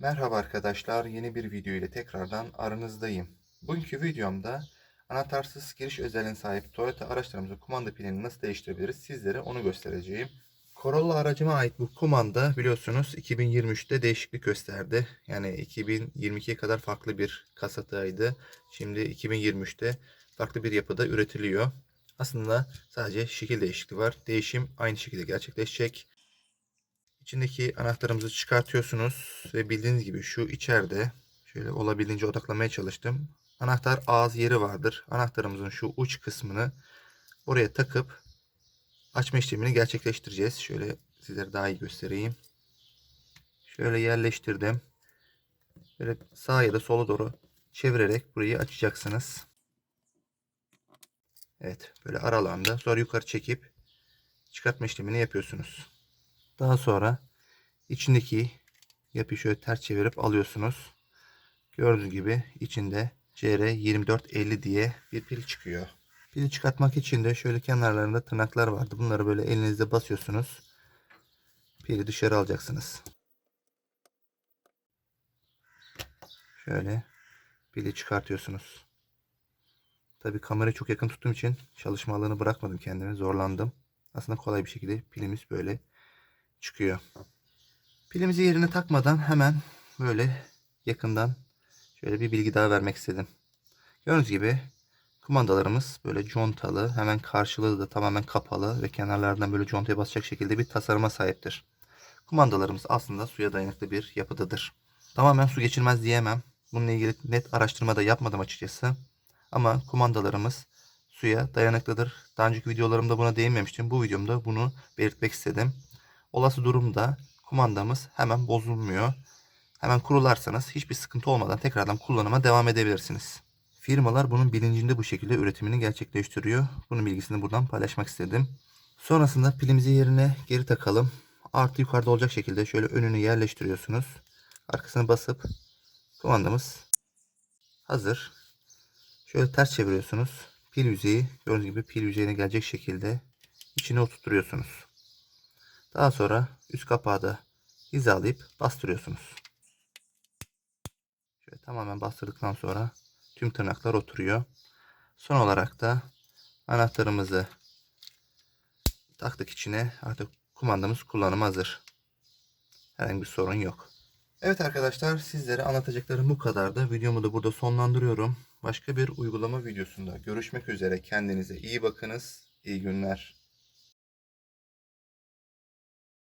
Merhaba arkadaşlar, yeni bir video ile tekrardan aranızdayım. Bugünkü videomda anahtarsız giriş özelliğine sahip Toyota araçlarımızın kumanda pilini nasıl değiştirebiliriz sizlere onu göstereceğim. Corolla aracıma ait bu kumanda biliyorsunuz 2023'te değişiklik gösterdi. Yani 2022'ye kadar farklı bir kasataydı. Şimdi 2023'te farklı bir yapıda üretiliyor. Aslında sadece şekil değişikliği var. Değişim aynı şekilde gerçekleşecek. İçindeki anahtarımızı çıkartıyorsunuz ve bildiğiniz gibi şu içeride şöyle olabildiğince odaklamaya çalıştım. Anahtar ağız yeri vardır. Anahtarımızın şu uç kısmını oraya takıp açma işlemini gerçekleştireceğiz. Şöyle sizlere daha iyi göstereyim. Şöyle yerleştirdim. Böyle sağa ya da sola doğru çevirerek burayı açacaksınız. Evet böyle aralarında sonra yukarı çekip çıkartma işlemini yapıyorsunuz. Daha sonra içindeki yapıyı şöyle ters çevirip alıyorsunuz. Gördüğünüz gibi içinde CR2450 diye bir pil çıkıyor. Pili çıkartmak için de şöyle kenarlarında tırnaklar vardı. Bunları böyle elinizde basıyorsunuz. Pili dışarı alacaksınız. Şöyle pili çıkartıyorsunuz. Tabi kamerayı çok yakın tuttuğum için çalışma alanı bırakmadım kendime. Zorlandım. Aslında kolay bir şekilde pilimiz böyle çıkıyor. Pilimizi yerine takmadan hemen böyle yakından şöyle bir bilgi daha vermek istedim. Gördüğünüz gibi kumandalarımız böyle contalı, hemen karşılığı da tamamen kapalı ve kenarlardan böyle contaya basacak şekilde bir tasarıma sahiptir. Kumandalarımız aslında suya dayanıklı bir yapıdadır. Tamamen su geçirmez diyemem. Bununla ilgili net araştırma da yapmadım açıkçası. Ama kumandalarımız suya dayanıklıdır. Daha önceki videolarımda buna değinmemiştim. Bu videomda bunu belirtmek istedim. Olası durumda kumandamız hemen bozulmuyor. Hemen kurularsanız hiçbir sıkıntı olmadan tekrardan kullanıma devam edebilirsiniz. Firmalar bunun bilincinde bu şekilde üretimini gerçekleştiriyor. Bunun bilgisini buradan paylaşmak istedim. Sonrasında pilimizi yerine geri takalım. Artı yukarıda olacak şekilde şöyle önünü yerleştiriyorsunuz. Arkasını basıp kumandamız hazır. Şöyle ters çeviriyorsunuz. Pil yüzeyi gördüğünüz gibi pil yüzeyine gelecek şekilde içine oturtuyorsunuz. Daha sonra üst kapağı da hizalayıp bastırıyorsunuz. Şöyle tamamen bastırdıktan sonra tüm tırnaklar oturuyor. Son olarak da anahtarımızı taktık içine. Artık kumandamız kullanıma hazır. Herhangi bir sorun yok. Evet arkadaşlar sizlere anlatacaklarım bu kadardı. Videomu da burada sonlandırıyorum. Başka bir uygulama videosunda görüşmek üzere. Kendinize iyi bakınız. İyi günler.